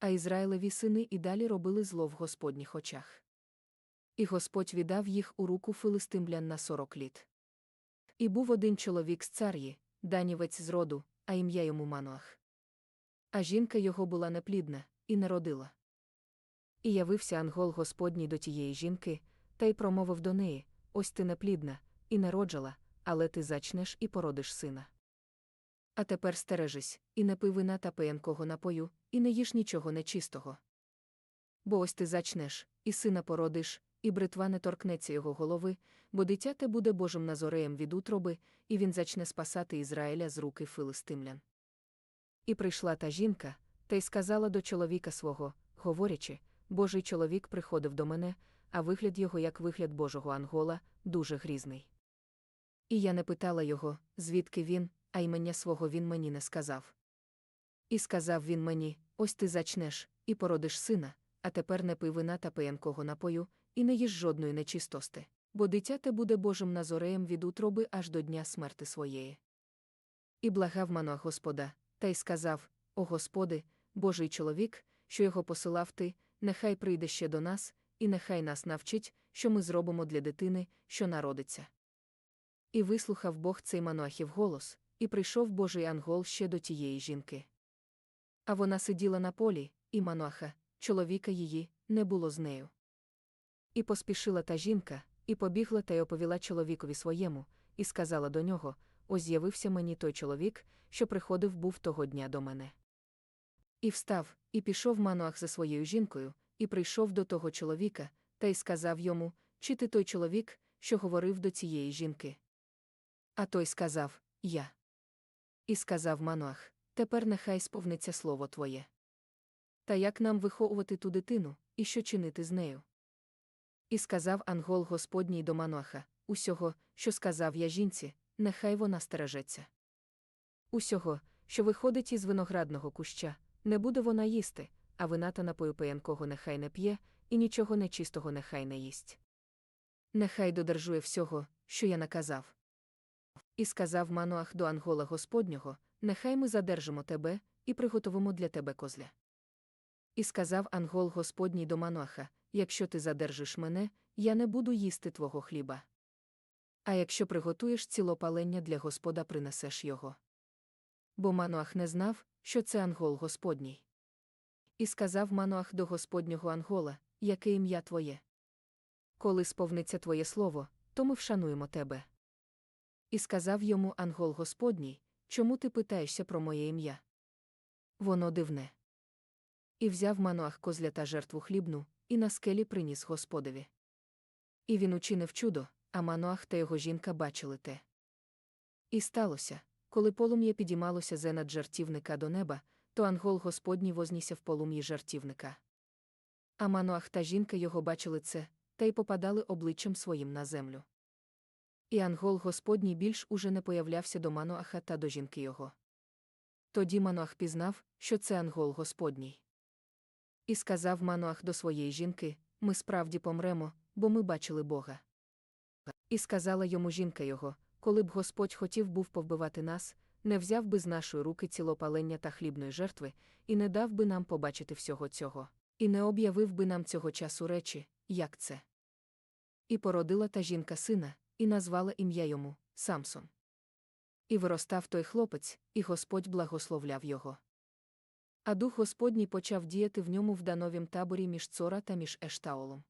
А Ізраїлеві сини і далі робили зло в Господніх очах. І Господь віддав їх у руку филистимлян на сорок літ. І був один чоловік з цар'ї, данівець з роду, а ім'я йому Мануах. А жінка його була неплідна, і не родила. І явився ангел Господній до тієї жінки, та й промовив до неї: Ось ти неплідна, і не роджала, але ти зачнеш і породиш сина. А тепер стережись, і не пий вина та пиянкого напою, і не їж нічого нечистого. Бо ось ти зачнеш, і сина породиш, і бритва не торкнеться його голови, бо дитя те буде Божим назореєм від утроби, і він зачне спасати Ізраїля з руки филистимлян. І прийшла та жінка, та й сказала до чоловіка свого, говорячи, Божий чоловік приходив до мене, а вигляд його, як вигляд Божого ангола, дуже грізний. І я не питала його, звідки він, а імення свого він мені не сказав. І сказав він мені: Ось ти зачнеш, і породиш сина, а тепер не пий вина та пиянкого напою, і не їж жодної нечистости, бо дитя те буде Божим назореєм від утроби аж до дня смерти своєї. І благав Мануах Господа, та й сказав: О Господи, Божий чоловік, що його посилав ти, нехай прийде ще до нас, і нехай нас навчить, що ми зробимо для дитини, що народиться. І вислухав Бог цей Мануахів голос, і прийшов Божий ангел ще до тієї жінки. А вона сиділа на полі, і Мануаха, чоловіка її, не було з нею. І поспішила та жінка, і побігла та й оповіла чоловікові своєму, і сказала до нього: Ось з'явився мені той чоловік, що приходив був того дня до мене. І встав, і пішов Мануах за своєю жінкою, і прийшов до того чоловіка, та й сказав йому, чи ти той чоловік, що говорив до цієї жінки. А той сказав Я. І сказав Мануах, тепер нехай сповниться слово твоє. Та як нам виховувати ту дитину, і що чинити з нею? І сказав ангел Господній до Мануаха, усього, що сказав я жінці, нехай вона стережеться. Усього, що виходить із виноградного куща, не буде вона їсти, а вина та напою пиянкого нехай не п'є, і нічого нечистого нехай не їсть. Нехай додержує всього, що я наказав. І сказав Мануах до ангола Господнього: Нехай ми задержимо тебе, і приготовимо для тебе козля. І сказав ангол Господній до Мануаха: Якщо ти задержиш мене, я не буду їсти твого хліба. А якщо приготуєш цілопалення для Господа, принесеш його. Бо Мануах не знав, що це ангол Господній. І сказав Мануах до Господнього ангола, яке ім'я твоє. Коли сповниться твоє слово, то ми вшануємо тебе. І сказав йому ангол Господній, чому ти питаєшся про моє ім'я? Воно дивне. І взяв Мануах козля та жертву хлібну, і на скелі приніс Господові. І він учинив чудо, а Мануах та його жінка бачили те. І сталося, коли полум'я підіймалося зе над жартівника до неба, то ангол Господній вознісся в полум'ї жартівника. А Мануах та жінка його бачили це, та й попадали обличчям своїм на землю. І ангол Господній більш уже не появлявся до Мануаха та до жінки його. Тоді Мануах пізнав, що це ангол Господній. І сказав Мануах до своєї жінки: Ми справді помремо, бо ми бачили Бога. І сказала йому жінка його: Коли б Господь хотів був повбивати нас, не взяв би з нашої руки цілопалення та хлібної жертви, і не дав би нам побачити всього цього, і не об'явив би нам цього часу речі, як це. І породила та жінка сина, і назвала ім'я йому Самсон. І виростав той хлопець, і Господь благословляв його. А дух Господній почав діяти в ньому в дановім таборі між Цора та між Ештаолом.